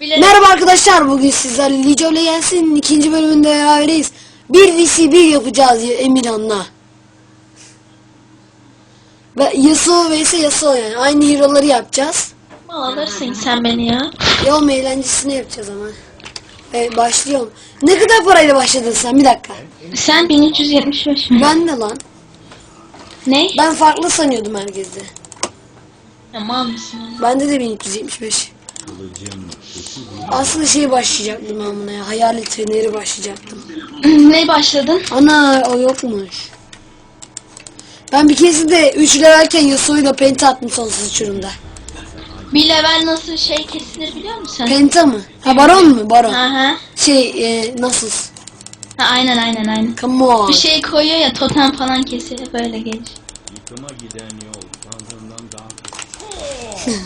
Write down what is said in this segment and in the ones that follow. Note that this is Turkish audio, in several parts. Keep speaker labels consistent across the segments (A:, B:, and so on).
A: Bile
B: Merhaba arkadaşlar bugün sizlerle of Legends'in ikinci bölümünde beraberiz. Bir vs 1 yapacağız ya Emirhan'la. Ve Yasuo vs Yasuo yani aynı hero'ları yapacağız.
A: mal alırsın sen beni ya.
B: Yol eğlencesini yapacağız ama. Evet başlıyorum. Ne kadar parayla başladın sen bir dakika.
A: Sen 1375 mi?
B: Ben de lan.
A: Ne?
B: Ben farklı sanıyordum herkeste.
A: Ya mal mısın? ya?
B: Bende de 1375. Aslında şey başlayacaktım ben buna ya. Hayalet treneri başlayacaktım.
A: ne başladın?
B: Ana o yokmuş. Ben bir kez de 3 levelken Yasuo'yla penta attım sonsuz uçurumda.
A: Bir level nasıl şey kesilir biliyor musun?
B: Penta mı? Ha baron mu? Baron.
A: Aha.
B: Şey e, nasıl?
A: Ha, aynen aynen aynen.
B: Come on.
A: Bir şey koyuyor ya totem falan kesiyor böyle gelir.
C: Yıkıma giden yol sandığımdan daha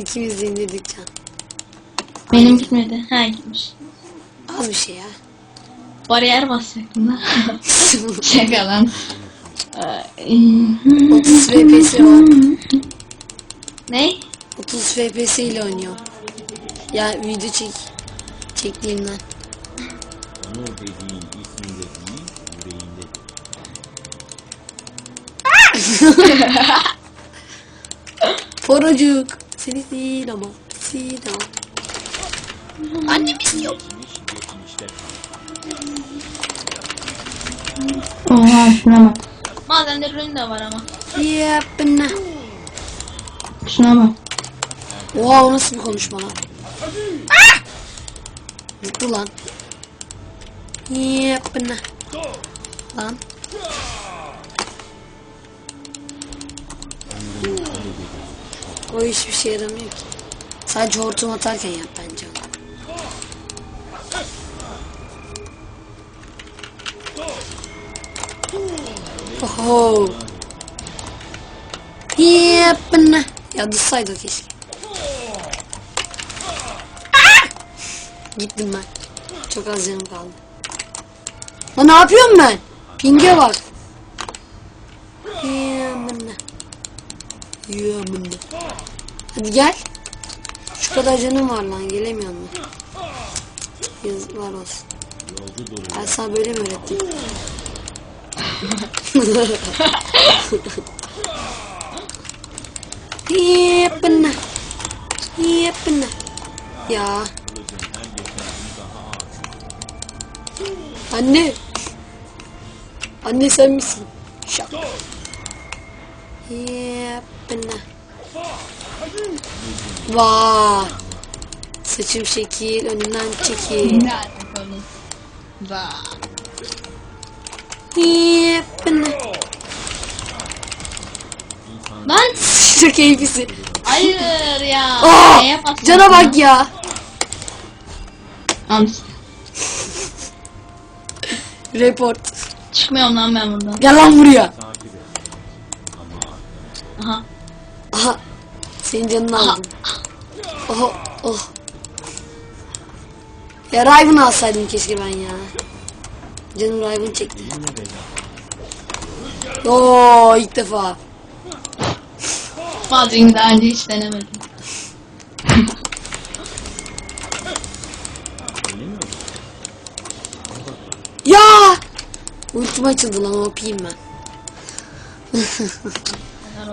B: İkimiz de indirdik can.
A: Benim gitmedi. Ha gitmiş.
B: Az bir şey ya.
A: Bariyer basacaktım da. Şaka lan.
B: 30 FPS var.
A: ne?
B: 30 FPS ile oynuyor. Ya video çek çektiğimden.
C: onur dediğin isminde değil yüreğinde.
B: Forocuk. Seni değil ama. Seni ama. Annem istiyor.
A: Oha şuna bak. Bazen de ürün de var ama.
B: Yapına.
A: Şuna bak.
B: Oha o nasıl bir konuşma lan? Ah! Zıttı lan. Yapına. Lan. O hiçbir şey yaramıyor ki. Sadece hortum atarken yap bence onu. Oho. Yapına. Ya dursaydı o keşke. Gittim ben. Çok az canım kaldı. Lan ne yapıyorum ben? Pinge bak. Yamına. Hadi gel. Şu kadar canım var lan gelemiyor mu? Yazıklar olsun. Ben sana böyle mi öğrettim? Yapına. Yapına. Ya. Anne. Anne sen misin? Şak. Yapına. Vay. Saçım şekil, önümden çekil. Yapına.
A: Lan
B: Çok keyiflisi.
A: hayır ya.
B: Aa,
A: bastın
B: cana bak ya.
A: Al.
B: Report.
A: Çıkmıyorum lan ben buradan.
B: Gel lan buraya.
A: Aha.
B: Senin canını aldım. Oh oh. Ya Riven alsaydım keşke ben ya. Canım Riven çekti. Oo ilk defa.
A: Bazen daha önce hiç denemedim.
B: Ya! Ultim açıldı lan opayım ben.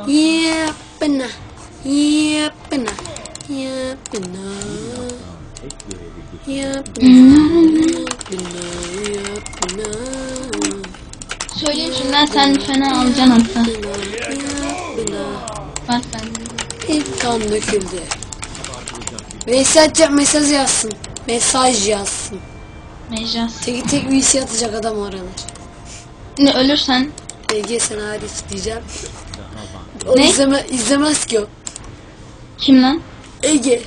B: Yapına. Yapına. Yapına. Yapına. Yapına. Yapına.
A: Söyleyeyim şimdiden sen fena alacaksın hatta.
B: Yapına.
A: Bak sen.
B: İlk kan döküldü. Mesaj, mesaj yazsın. Mesaj yazsın.
A: Mecaz.
B: Tek tek şey atacak adam aranır.
A: Ne ölürsen
B: Ege sen hariç diyeceğim. O
A: Ne?
B: izleme, izlemez ki o.
A: kim lan?
B: Ege.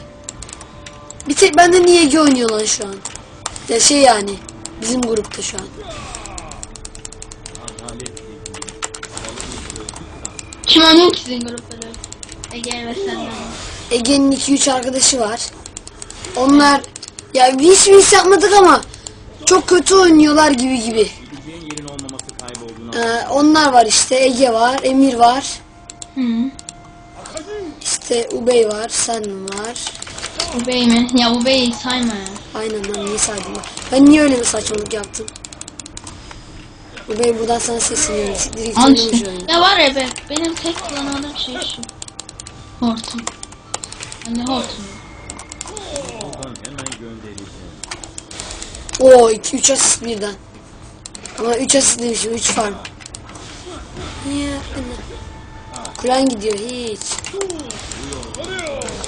B: Bir tek bende niye Ege oynuyor lan şu an? Ya şey yani. Bizim grupta şu an.
A: Kim oynuyor ki sizin grupta da? Ege ve senden.
B: Ege'nin 2-3 arkadaşı var. Onlar ya bir iş yapmadık ama çok kötü oynuyorlar gibi gibi. Ee, onlar var işte. Ege var, Emir var.
A: Hı.
B: İşte Ubey var, sen var.
A: Bu bey mi? Ya bu beyi sayma ya.
B: Aynen lan niye saydım ben? Ben niye öyle bir saçmalık yaptım? Bu bey buradan sana sesleniyorum. Siktir git
A: Al işte.
B: oyunu.
A: Ya var ya be, benim tek kullanamadığım şey şu. Hortum. Hani hortum.
C: Oradan hemen göndereceğim.
B: Oo 2 3 asist birden. Ama 3 asist demişim 3 farm. Niye? Ana? Kuren gidiyor hiç.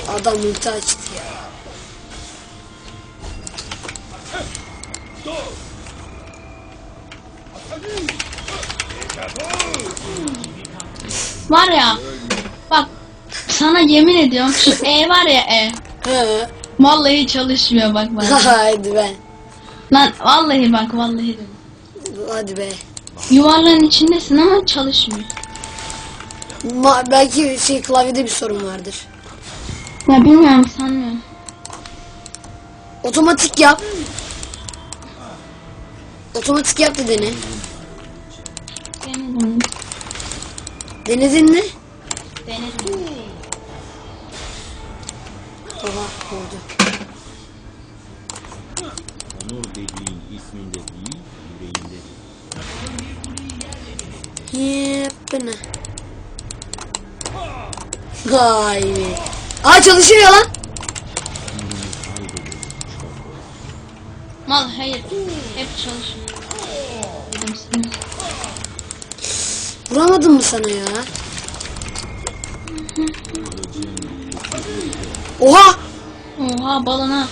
B: Adam ulti açtı ya.
A: Var ya. Bak. Sana yemin ediyorum şu E var ya E.
B: He.
A: Vallahi çalışmıyor bak bana.
B: Hadi be.
A: Lan vallahi bak vallahi.
B: Hadi be.
A: Yuvarlağın içindesin ama çalışmıyor.
B: Ma belki şey klavyede bir sorun vardır.
A: Ya bilmiyorum sanmıyorum.
B: Otomatik yap. Otomatik yap da dene.
A: Denedim.
B: Denedin mi?
A: Denedim.
B: Oha oldu.
C: Onur dediğin isminde değil, yüreğinde.
B: Yepene. Vay be. Aa çalışıyor lan.
A: Mal hayır. Hep sana.
B: Vuramadın mı sana ya? Oha!
A: Oha balona.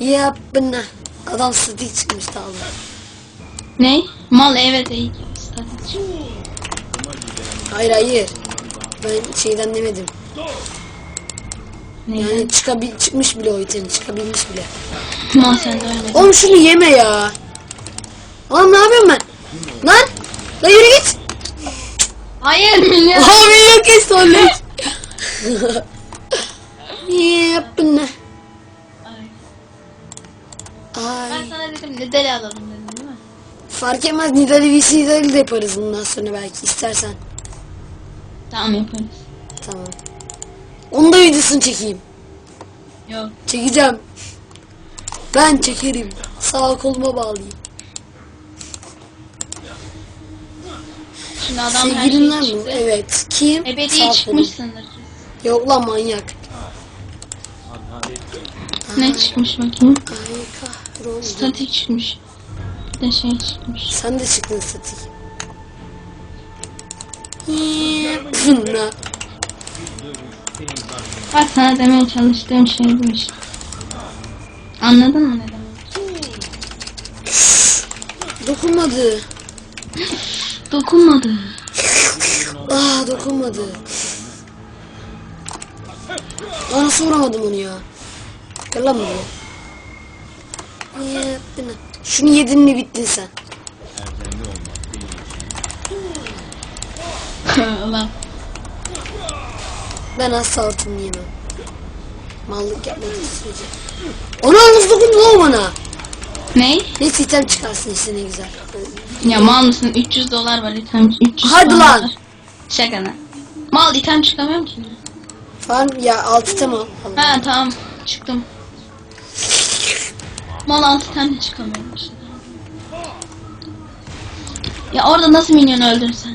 B: Yepene. Adam statik çıkmış da Allah.
A: Ne? Mal evet iyi. Statik.
B: Hayır hayır. Ben şeyden demedim.
A: Ne?
B: Yani çıkabil çıkmış bile o item. Çıkabilmiş bile.
A: Mal sen de öyle.
B: Oğlum şunu yeme ya. Oğlum ne yapıyorum ben? Lan! Lan yürü git!
A: Hayır milyon.
B: Abi yok kes onu. Yepene.
A: Ay.
B: Ay.
A: Ben sana dedim ne deli alalım dedim değil mi?
B: Fark etmez Nidali Nidali de yaparız bundan sonra belki istersen.
A: Tamam yaparız.
B: Tamam. Onu da videosunu çekeyim.
A: Yok.
B: Çekeceğim. Ben çekerim. Sağ koluma bağlayayım.
A: Şimdi adam
B: Sevgilinler mi?
A: çıktı.
B: Evet. Kim?
A: Ebedi
B: Sağ kolum.
A: çıkmışsındır.
B: Yok lan manyak.
A: Ne çıkmış bakayım?
B: Ay kahroldum.
A: Statik çıkmış. Bir de şey çıkmış.
B: Sen de çıktın statik.
C: Zaten
A: Bak sana demeye çalıştığım şey bu işte. Anladın mı ne demek?
B: Dokunmadı.
A: Dokunmadı.
B: Aa dokunmadı. Aa nasıl vuramadım onu ya? Gel lan buraya. Şunu yedin mi bittin sen.
A: Ulan.
B: Ben asla altın yemem. Mallık yapmadığı sürece. Ona nasıl dokundu lan bana?
A: Ne?
B: Neyse item çıkarsın işte ne güzel.
A: Ya mal mısın? 300 dolar var item. 300
B: Hadi
A: dolar
B: lan.
A: var. Şaka ne? Mal item çıkamıyorum ki.
B: Falan ya alt item al.
A: Ha tamam. Çıktım. Mal altı item de çıkamıyorum işte. Ya orada nasıl minyon öldürsen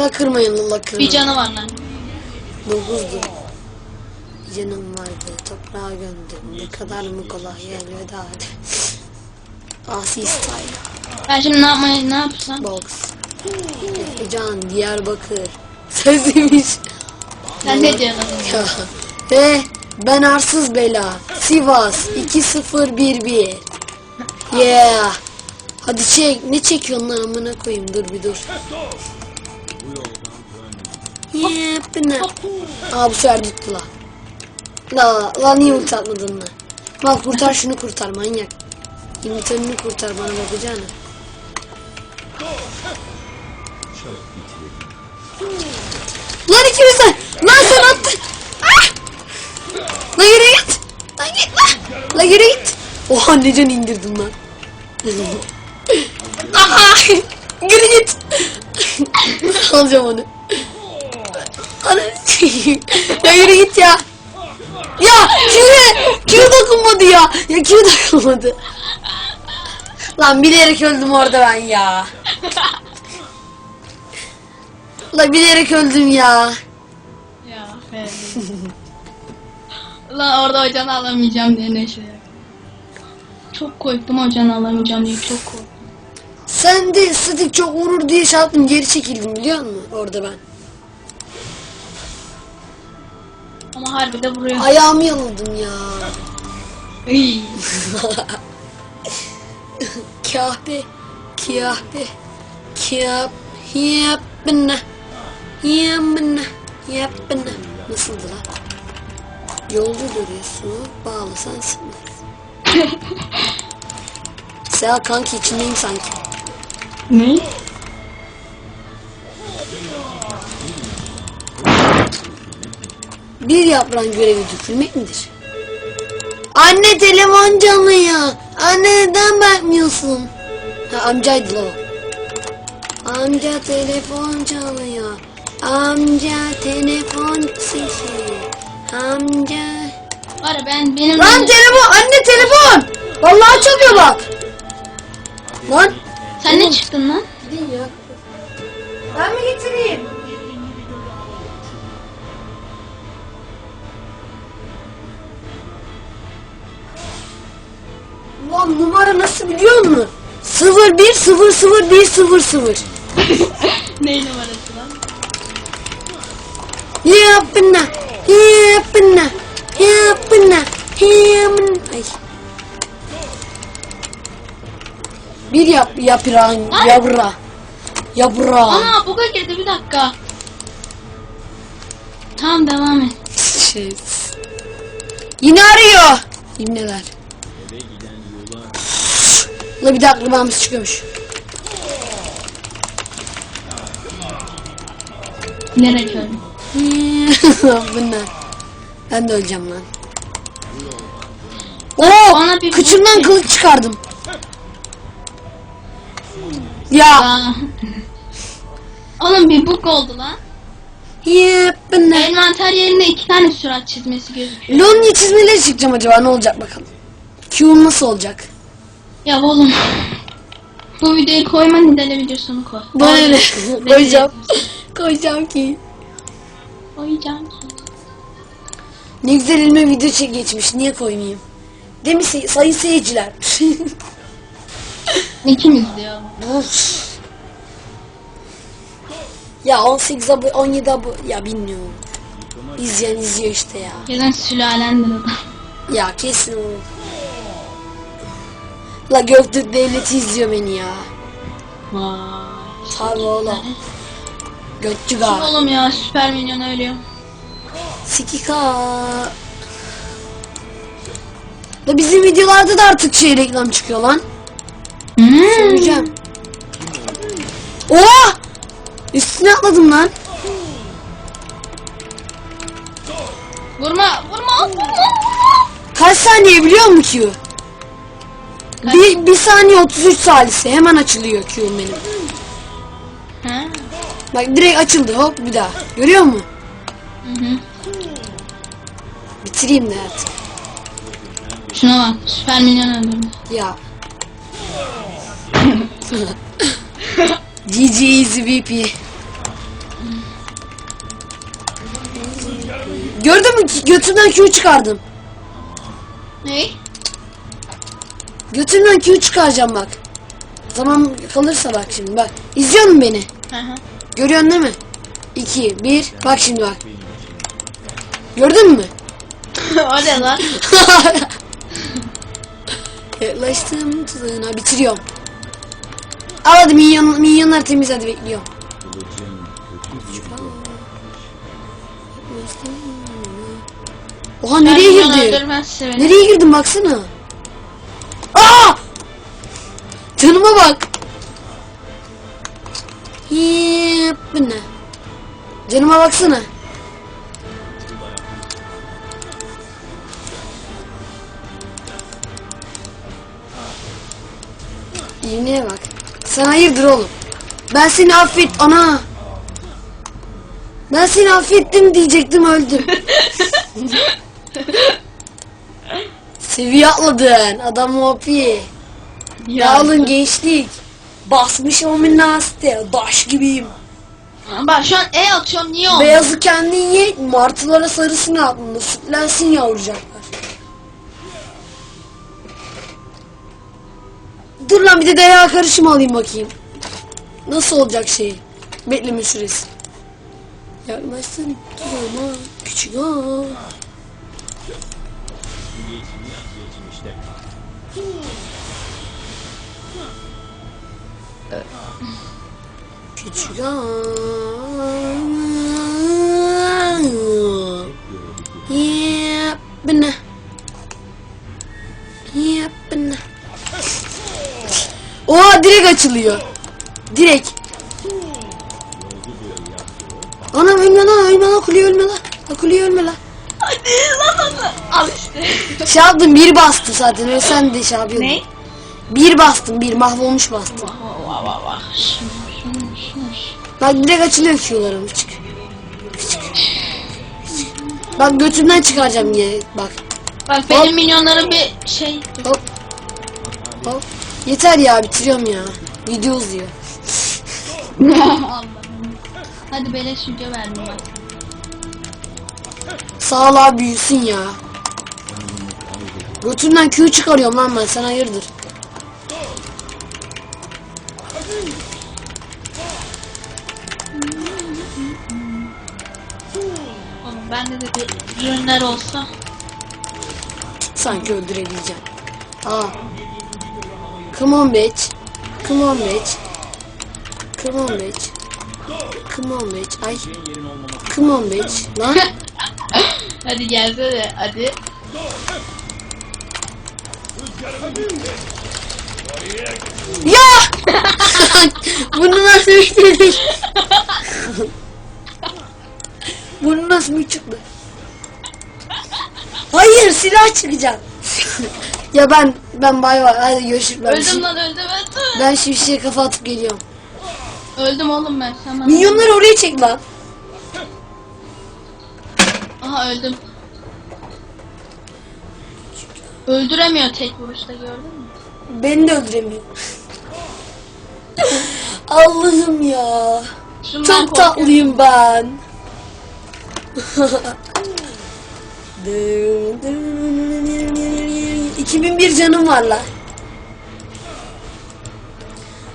B: La kırmayın la kırmayın.
A: Bir canı var lan.
B: Dokuzdu. Canım vardı. Toprağa gömdüm. Ne kadar mı kolay elveda. Asi style.
A: Ben şimdi ne yapmayı ne yapsam?
B: Box. Can Diyarbakır. Sözlemiş.
A: Sen ne diyorsun?
B: Ya. Ve ben arsız bela. Sivas 2011. Yeah. Hadi çek. Ne çekiyorsun lan amına koyayım. Dur bir dur.
C: Bu yoldan dönmedim.
B: Yeah, bu ne? Aa bu sefer tuttu la. La la niye ulti lan? Bak kurtar şunu kurtar manyak. İnvitanını kurtar bana bakacağını. Lan ikimiz de. Lan sen attın. Ah! Lan yürü git. Lan git lan. Lan yürü git. Oha ne can indirdim lan. Aha. Yürü git. Alacağım onu. Ana. ya yürü git ya. Ya Q'ye Q dokunmadı ya. Ya Q dokunmadı. Lan bilerek öldüm orada ben ya. Lan bilerek öldüm ya.
A: Ya be. Lan orada hocanı alamayacağım diye ne şey. Çok korktum hocanı alamayacağım diye çok korktum.
B: Sen de statik çok vurur diye şey yaptım geri çekildim biliyor musun orada ben.
A: Ama harbi de vuruyor.
B: Ayağımı yaladım ya.
A: Iy.
B: Kahpe, kahpe, kah, yapına, yapına, yapına. Nasıldı lan? Yolda duruyorsun, bağlasan sınır. Seha kanki içindeyim sanki.
A: Ne?
B: Bir yaprağın görevi dökülmek midir? Anne telefon çalıyor. Anne neden bakmıyorsun? Ha amcaydı la o. Amca telefon çalıyor. Amca telefon sesi. Amca.
A: Var ya ben benim...
B: Lan telefon anne telefon. Vallahi çalıyor bak. Lan.
A: Sen ne çıktın lan?
B: Gidin ya. Ben mi getireyim? Ulan numara nasıl biliyor musun? 0 1 0 0 1 0 0.
A: Neyin numarası lan?
B: Yapına, yapına, yapına, yapına. Ay. Bir yap, yaprağın,
A: Ay.
B: yavra. Yaprağı.
A: Ana buga girdi bir dakika. Tamam devam et.
B: Şey. Yine arıyor.
C: Yola
B: La bir de akrabamız çıkıyormuş.
A: Bilerek öldüm.
B: Bu ne? Ben de öleceğim lan.
A: Bana
B: Oo,
A: bir
B: kıçımdan
A: bul-
B: kılıç çıkardım. Ya,
A: Aa. Oğlum bir bug oldu lan.
B: ya bu ne?
A: Envanter yerinde iki tane sürat çizmesi gözüküyor.
B: Lonely çizmeleri çıkacağım acaba ne olacak bakalım. Q'um nasıl olacak?
A: Ya oğlum. Bu videoyu koyma Nidale videosunu koy.
B: Böyle koyacağım. Koyacağım ki.
A: Koyacağım ki.
B: Ne güzel elime video çek geçmiş. Niye koymayayım? Değil mi say- sayın seyirciler?
A: İkimiz.
B: Uf. ya 18 abone 17 abone ya bilmiyorum. İzleyen izliyor işte ya.
A: Gezen sülalendir adam.
B: Ya kesin o. La Göktürk devleti izliyor beni ya.
A: Vay.
B: Tabi oğlum. Götçü
A: Kim oğlum ya süper minyon ölüyor.
B: Sikika. La bizim videolarda da artık şey reklam çıkıyor lan.
A: Hmm.
B: Söyleyeceğim. Oha! Üstüne atladım lan.
A: Vurma vurma vurma.
B: Kaç saniye biliyor musun Q? Bir, bir saniye 33 salise hemen açılıyor Q'm benim.
A: Ha?
B: Bak direkt açıldı hop bir daha. Görüyor musun?
A: Hı hı.
B: Bitireyim de artık.
A: Şuna bak süper minyon öldürdü.
B: Ya. GG Easy VP. Gördün mü? Götümden Q çıkardım.
A: Ne?
B: Götümden Q çıkaracağım bak. Zaman kalırsa bak şimdi bak. İzliyor musun beni?
A: Hı hı.
B: Görüyorsun değil mi? 2, 1. Bak şimdi bak. Gördün mü?
A: o ne lan?
B: Yaklaştım tuzağına bitiriyorum. Al hadi minyon, minyonlar temiz hadi bekliyorum. Oha nereye girdi? Nereye girdim baksana. Aa! Canıma bak. Yep, ne? Canıma baksana. İğneye bak. Sen hayırdır oğlum? Ben seni affet ana. Ben seni affettim diyecektim öldüm. Seviye atladın. Adam OP. Ya oğlum gençlik. Basmış o minnaste. Daş gibiyim.
A: Bak şu an E atıyorum niye olmuyor?
B: Beyazı kendin ye. Martılara sarısını atma. Sütlensin yavrucaklar. Dur lan bir de DNA karışımı alayım bakayım. Nasıl olacak şey? Bekleme süresi. Yaklaşsın durma küçük ağa. Küçük. Yep, bana. Yep, bana. Oha direkt açılıyor. Direkt. Ana ölme lan ölme lan kuleye ölme lan. Kuleye ölme lan.
A: Hadi lan lan. Al işte.
B: Şey bir bastı zaten öyle sen de şey
A: ne?
B: Bir bastım bir mahvolmuş bastım.
A: Vah
B: Bak direkt açılıyor Q'larım çık. Bak götümden çıkaracağım diye bak.
A: Bak benim minyonlarım bir şey.
B: Hop. Hop. Yeter ya bitiriyorum ya. Video uzuyor.
A: Allah'ım. Hadi beleş yüce verdim bak.
B: Sağ ol abi büyüsün ya. Götümden Q çıkarıyorum lan ben sen hayırdır.
A: Bende de bir ürünler olsa.
B: Sanki öldürebileceğim. Aa. Come on bitch. Come on bitch. Come on bitch. Come on bitch. Ay. Come on bitch. Lan.
A: hadi gelsene hadi.
B: ya! Bunu nasıl bitirdin? Bunu nasıl çıktı? Hayır silah çıkacak. ya ben ben bay bay hadi görüşürüz. Ben,
A: Öldüm
B: şi-
A: lan öldüm öldüm.
B: ben şimşeye kafa atıp geliyorum.
A: Öldüm oğlum ben sen bana.
B: Minyonları oraya çek lan.
A: Aha öldüm. Öldüremiyor tek vuruşta gördün mü?
B: Beni de öldüremiyor. Allah'ım ya.
A: Şundan
B: Çok
A: korkuyorum.
B: tatlıyım ben. 2001 canım var.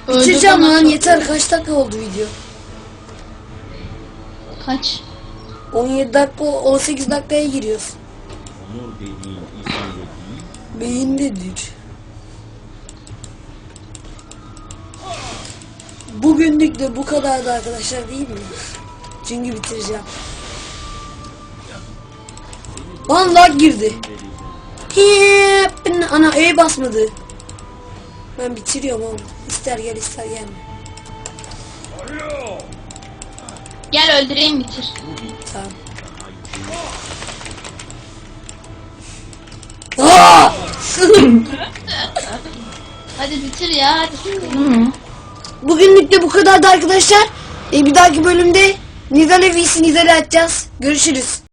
A: Öldürdüm
B: Bitireceğim lan yeter kaç dakika oldu video?
A: Kaç?
B: 17 dakika 18 dakikaya giriyoruz.
C: onur dediğin değil,
B: Beyindedir. Bugünlük de bu kadardı arkadaşlar değil mi? Çünkü bitireceğim. Lan lag girdi. Hep ana E basmadı. Ben bitiriyorum oğlum. İster gel ister gelme.
A: Gel öldüreyim bitir.
B: Tamam. Aa!
A: Hadi bitir ya hadi.
B: Bugünlük de bu kadardı arkadaşlar. E, bir dahaki bölümde Nidale vs Nidale atacağız. Görüşürüz.